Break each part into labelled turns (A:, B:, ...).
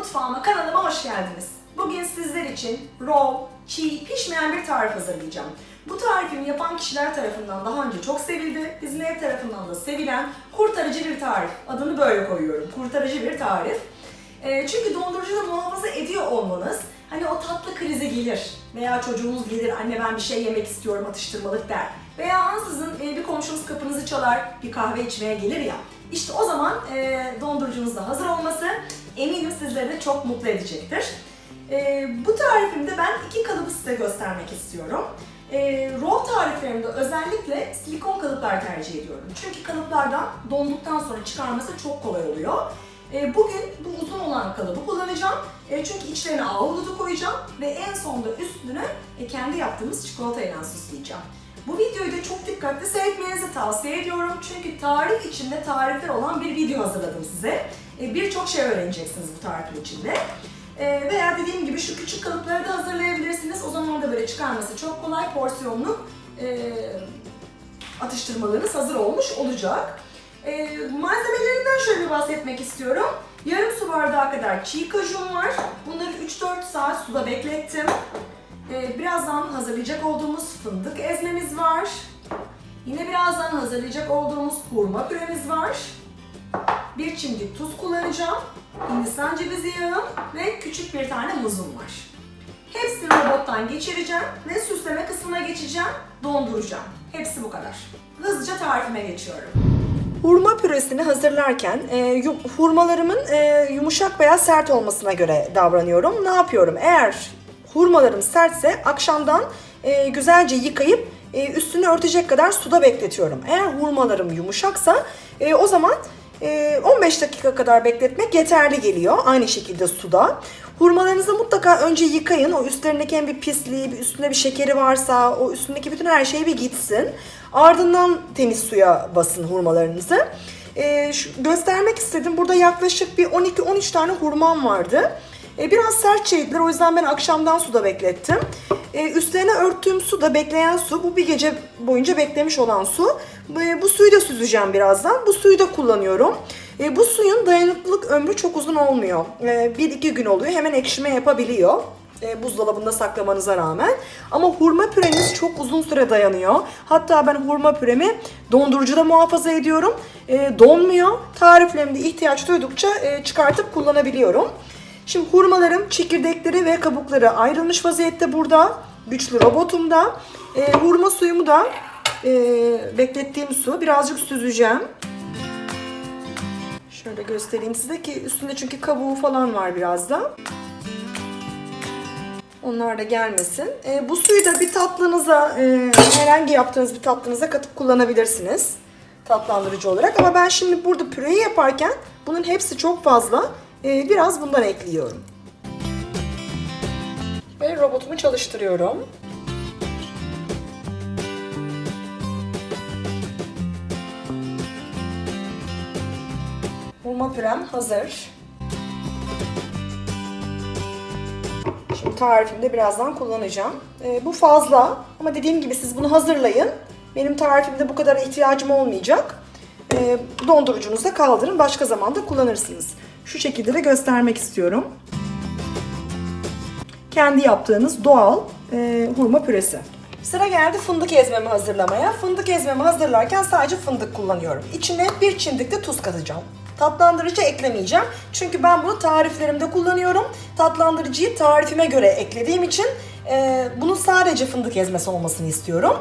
A: mutfağıma, kanalıma hoş geldiniz. Bugün sizler için raw, çiğ, pişmeyen bir tarif hazırlayacağım. Bu tarifimi yapan kişiler tarafından daha önce çok sevildi. Bizim ev tarafından da sevilen kurtarıcı bir tarif. Adını böyle koyuyorum. Kurtarıcı bir tarif. Ee, çünkü dondurucuda muhafaza ediyor olmanız hani o tatlı krize gelir veya çocuğunuz gelir anne ben bir şey yemek istiyorum atıştırmalık der veya ansızın e, bir komşunuz kapınızı çalar bir kahve içmeye gelir ya işte o zaman e, dondurucunuzda hazır olması eminim sizleri de çok mutlu edecektir. E, bu tarifimde ben iki kalıbı size göstermek istiyorum. E, raw tariflerimde özellikle silikon kalıplar tercih ediyorum. Çünkü kalıplardan donduktan sonra çıkarması çok kolay oluyor. E, bugün bu uzun olan kalıbı kullanacağım. E, çünkü içlerine ahududu koyacağım ve en sonunda üstünü e, kendi yaptığımız çikolatayla süsleyeceğim. Bu videoyu da çok dikkatli seyretmenizi tavsiye ediyorum. Çünkü tarif içinde tarifler olan bir video hazırladım size. E, Birçok şey öğreneceksiniz bu tarifin içinde. E, veya dediğim gibi şu küçük kalıpları da hazırlayabilirsiniz. O zaman da böyle çıkarması çok kolay, porsiyonluk e, atıştırmalarınız hazır olmuş olacak. Malzemelerinden şöyle bir bahsetmek istiyorum. Yarım su bardağı kadar çiğ kajun var. Bunları 3-4 saat suda beklettim. E, birazdan hazırlayacak olduğumuz fındık ezmemiz var. Yine birazdan hazırlayacak olduğumuz hurma püremiz var. Bir çimdik tuz kullanacağım. Hindistan cevizi yağım ve küçük bir tane muzum var. Hepsini robottan geçireceğim ve süsleme kısmına geçeceğim, donduracağım. Hepsi bu kadar. Hızlıca tarifime geçiyorum. Hurma püresini hazırlarken e, hurmalarımın e, yumuşak veya sert olmasına göre davranıyorum. Ne yapıyorum? Eğer hurmalarım sertse akşamdan e, güzelce yıkayıp e, üstünü örtecek kadar suda bekletiyorum. Eğer hurmalarım yumuşaksa e, o zaman e, 15 dakika kadar bekletmek yeterli geliyor. Aynı şekilde suda. Hurmalarınızı mutlaka önce yıkayın. O üstlerindeki hem bir pisliği, bir üstünde bir şekeri varsa o üstündeki bütün her şey bir gitsin. Ardından temiz suya basın hurmalarınızı. E, şu, göstermek istedim. Burada yaklaşık bir 12-13 tane hurmam vardı. E, biraz sert çelikler o yüzden ben akşamdan suda beklettim. E, üstlerine örttüğüm su da bekleyen su. Bu bir gece boyunca beklemiş olan su. Bu, bu suyu da süzeceğim birazdan. Bu suyu da kullanıyorum. E, bu suyun dayanıklılık ömrü çok uzun olmuyor. E, bir iki gün oluyor. Hemen ekşime yapabiliyor. E, buzdolabında saklamanıza rağmen. Ama hurma püreniz çok uzun süre dayanıyor. Hatta ben hurma püremi dondurucuda muhafaza ediyorum. E, donmuyor. Tariflerimde ihtiyaç duydukça e, çıkartıp kullanabiliyorum. Şimdi hurmalarım, çekirdekleri ve kabukları ayrılmış vaziyette burada. Güçlü robotumda. E, hurma suyumu da e, beklettiğim su. Birazcık süzeceğim. Şöyle göstereyim size ki üstünde çünkü kabuğu falan var biraz da. Onlar da gelmesin. E, bu suyu da bir tatlınıza, e, herhangi yaptığınız bir tatlınıza katıp kullanabilirsiniz. Tatlandırıcı olarak. Ama ben şimdi burada püreyi yaparken bunun hepsi çok fazla. E, biraz bundan ekliyorum. Ve robotumu çalıştırıyorum. Hurma pürem hazır. Şimdi tarifimde birazdan kullanacağım. Ee, bu fazla ama dediğim gibi siz bunu hazırlayın. Benim tarifimde bu kadar ihtiyacım olmayacak. Ee, dondurucunuzda kaldırın. Başka zaman da kullanırsınız. Şu şekilde de göstermek istiyorum. Kendi yaptığınız doğal e, hurma püresi. Sıra geldi fındık ezmemi hazırlamaya. Fındık ezmemi hazırlarken sadece fındık kullanıyorum. İçine bir çimdik de tuz katacağım. Tatlandırıcı eklemeyeceğim. Çünkü ben bunu tariflerimde kullanıyorum. Tatlandırıcıyı tarifime göre eklediğim için e, bunun sadece fındık ezmesi olmasını istiyorum.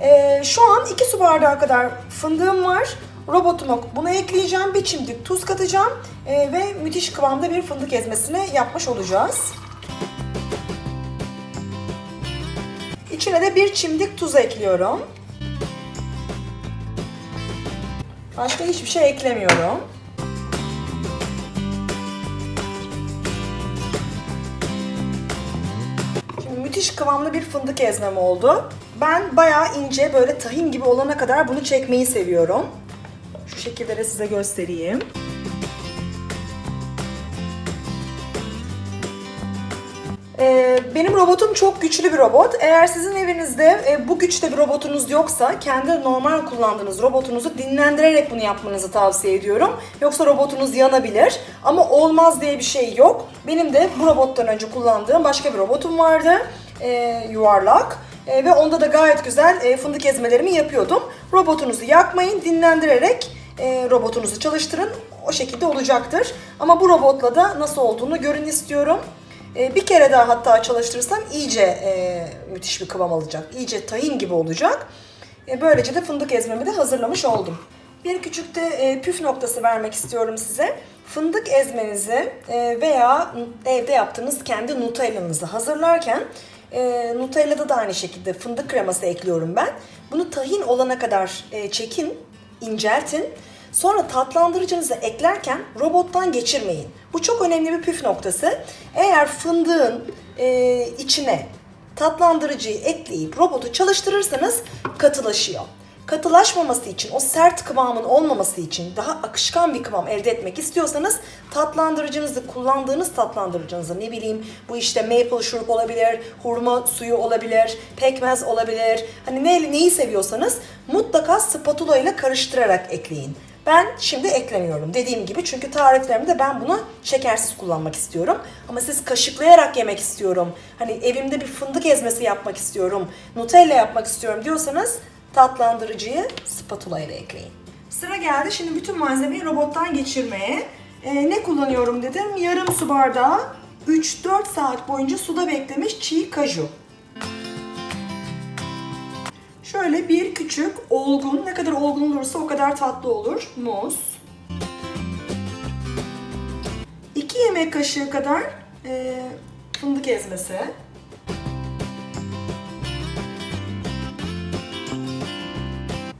A: E, şu an 2 su bardağı kadar fındığım var. Robotuma bunu ekleyeceğim. Bir çimdik tuz katacağım. E, ve müthiş kıvamda bir fındık ezmesini yapmış olacağız. İçine de bir çimdik tuz ekliyorum. Başka hiçbir şey eklemiyorum. Şimdi müthiş kıvamlı bir fındık ezmem oldu. Ben bayağı ince böyle tahin gibi olana kadar bunu çekmeyi seviyorum. Şu şekilde de size göstereyim. Ee, benim robotum çok güçlü bir robot. Eğer sizin evinizde e, bu güçte bir robotunuz yoksa kendi normal kullandığınız robotunuzu dinlendirerek bunu yapmanızı tavsiye ediyorum. Yoksa robotunuz yanabilir. Ama olmaz diye bir şey yok. Benim de bu robottan önce kullandığım başka bir robotum vardı. Ee, yuvarlak. Ee, ve onda da gayet güzel e, fındık ezmelerimi yapıyordum. Robotunuzu yakmayın, dinlendirerek e, robotunuzu çalıştırın. O şekilde olacaktır. Ama bu robotla da nasıl olduğunu görün istiyorum. E, bir kere daha hatta çalıştırırsam iyice e, müthiş bir kıvam alacak. İyice tahin gibi olacak. Böylece de fındık ezmemi de hazırlamış oldum. Bir küçük de püf noktası vermek istiyorum size. Fındık ezmenizi veya evde yaptığınız kendi nutella'nızı hazırlarken e, Nutella'da da aynı şekilde fındık kreması ekliyorum ben. Bunu tahin olana kadar çekin, inceltin. Sonra tatlandırıcınızı eklerken robottan geçirmeyin. Bu çok önemli bir püf noktası. Eğer fındığın e, içine tatlandırıcıyı ekleyip robotu çalıştırırsanız katılaşıyor. Katılaşmaması için, o sert kıvamın olmaması için daha akışkan bir kıvam elde etmek istiyorsanız tatlandırıcınızı, kullandığınız tatlandırıcınızı ne bileyim bu işte maple şurup olabilir, hurma suyu olabilir, pekmez olabilir. Hani ne, neyi seviyorsanız mutlaka spatula ile karıştırarak ekleyin. Ben şimdi eklemiyorum dediğim gibi çünkü tariflerimde ben bunu şekersiz kullanmak istiyorum. Ama siz kaşıklayarak yemek istiyorum. Hani evimde bir fındık ezmesi yapmak istiyorum. Nutella yapmak istiyorum diyorsanız tatlandırıcıyı spatula ile ekleyin. Sıra geldi şimdi bütün malzemeyi robottan geçirmeye. Ee, ne kullanıyorum dedim. Yarım su bardağı 3-4 saat boyunca suda beklemiş çiğ kaju. Şöyle bir küçük olgun, ne kadar olgun olursa o kadar tatlı olur. Muz. 2 yemek kaşığı kadar e, fındık ezmesi.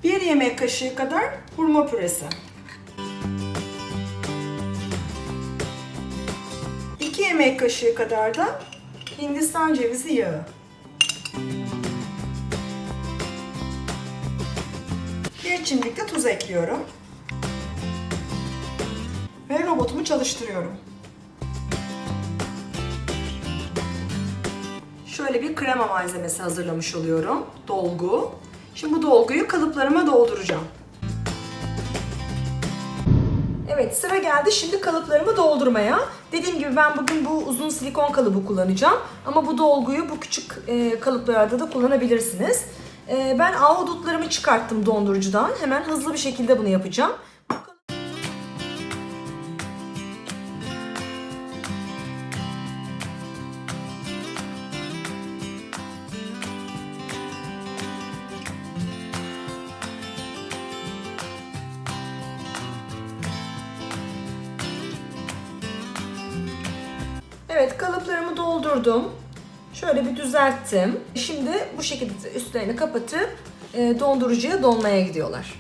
A: Bir yemek kaşığı kadar hurma püresi. 2 yemek kaşığı kadar da hindistan cevizi yağı. Bir çimdik tuz ekliyorum. Ve robotumu çalıştırıyorum. Şöyle bir krema malzemesi hazırlamış oluyorum. Dolgu. Şimdi bu dolguyu kalıplarıma dolduracağım. Evet sıra geldi şimdi kalıplarımı doldurmaya. Dediğim gibi ben bugün bu uzun silikon kalıbı kullanacağım. Ama bu dolguyu bu küçük e, kalıplarda da kullanabilirsiniz. E, ben ahudutlarımı çıkarttım dondurucudan. Hemen hızlı bir şekilde bunu yapacağım. Evet kalıplarımı doldurdum. Şöyle bir düzelttim. Şimdi bu şekilde üstlerini kapatıp e, dondurucuya donmaya gidiyorlar.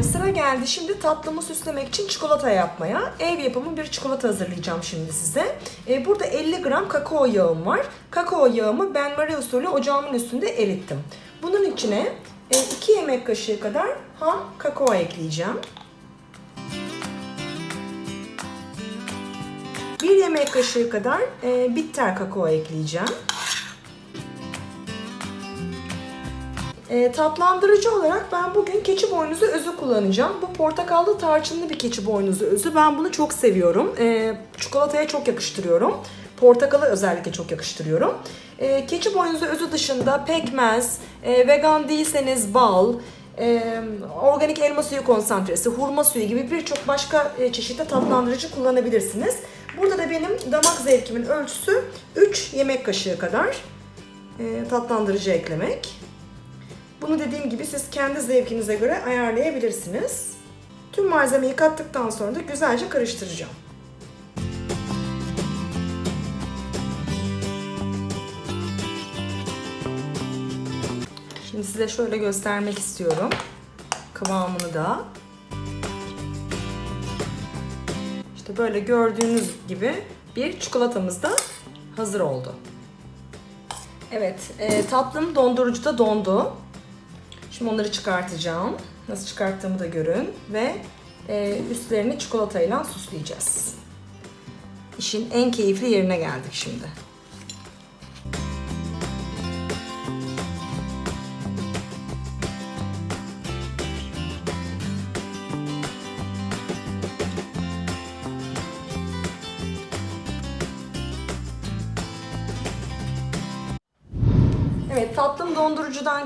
A: E, sıra geldi şimdi tatlımı süslemek için çikolata yapmaya. Ev yapımı bir çikolata hazırlayacağım şimdi size. E, burada 50 gram kakao yağım var. Kakao yağımı ben Marie usulü ocağımın üstünde erittim. Bunun içine 2 yemek kaşığı kadar ham kakao ekleyeceğim. 1 yemek kaşığı kadar e, bitter kakao ekleyeceğim. E, tatlandırıcı olarak ben bugün keçi boynuzu özü kullanacağım. Bu portakallı tarçınlı bir keçi boynuzu özü. Ben bunu çok seviyorum. E, çikolataya çok yakıştırıyorum. Portakalı özellikle çok yakıştırıyorum. E, keçi boynuzu özü dışında pekmez, e, vegan değilseniz bal, e, organik elma suyu konsantresi, hurma suyu gibi birçok başka e, çeşitli tatlandırıcı kullanabilirsiniz. Burada da benim damak zevkimin ölçüsü 3 yemek kaşığı kadar e, tatlandırıcı eklemek. Bunu dediğim gibi siz kendi zevkinize göre ayarlayabilirsiniz. Tüm malzemeyi kattıktan sonra da güzelce karıştıracağım. Şimdi size şöyle göstermek istiyorum. Kıvamını da. İşte böyle gördüğünüz gibi bir çikolatamız da hazır oldu. Evet, e, tatlım dondurucuda dondu. Şimdi onları çıkartacağım. Nasıl çıkarttığımı da görün ve e, üstlerini çikolatayla süsleyeceğiz. İşin en keyifli yerine geldik şimdi.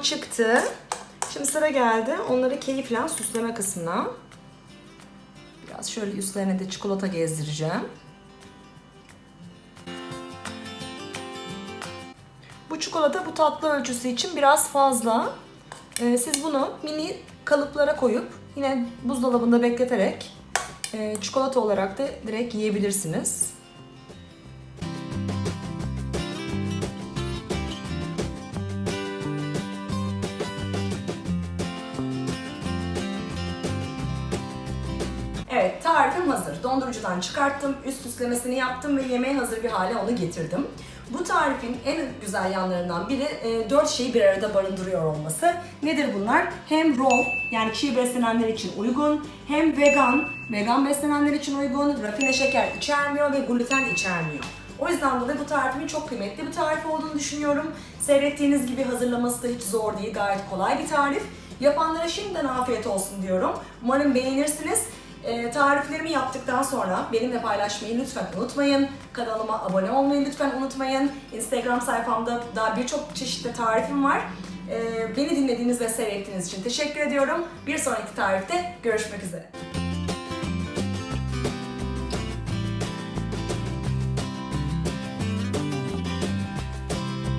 A: Çıktı. Şimdi sıra geldi onları keyifle süsleme kısmına. Biraz şöyle üstlerine de çikolata gezdireceğim. Bu çikolata bu tatlı ölçüsü için biraz fazla. Ee, siz bunu mini kalıplara koyup yine buzdolabında bekleterek e, çikolata olarak da direkt yiyebilirsiniz. Tarifim hazır. Dondurucudan çıkarttım, üst süslemesini yaptım ve yemeğe hazır bir hale onu getirdim. Bu tarifin en güzel yanlarından biri e, 4 şeyi bir arada barındırıyor olması. Nedir bunlar? Hem raw yani çiğ beslenenler için uygun, hem vegan, vegan beslenenler için uygun, rafine şeker içermiyor ve gluten içermiyor. O yüzden dolayı bu tarifimin çok kıymetli bir tarif olduğunu düşünüyorum. Seyrettiğiniz gibi hazırlaması da hiç zor değil, gayet kolay bir tarif. Yapanlara şimdiden afiyet olsun diyorum. Umarım beğenirsiniz. Ee, tariflerimi yaptıktan sonra benimle paylaşmayı lütfen unutmayın. Kanalıma abone olmayı lütfen unutmayın. Instagram sayfamda daha birçok çeşitli tarifim var. Ee, beni dinlediğiniz ve seyrettiğiniz için teşekkür ediyorum. Bir sonraki tarifte görüşmek üzere.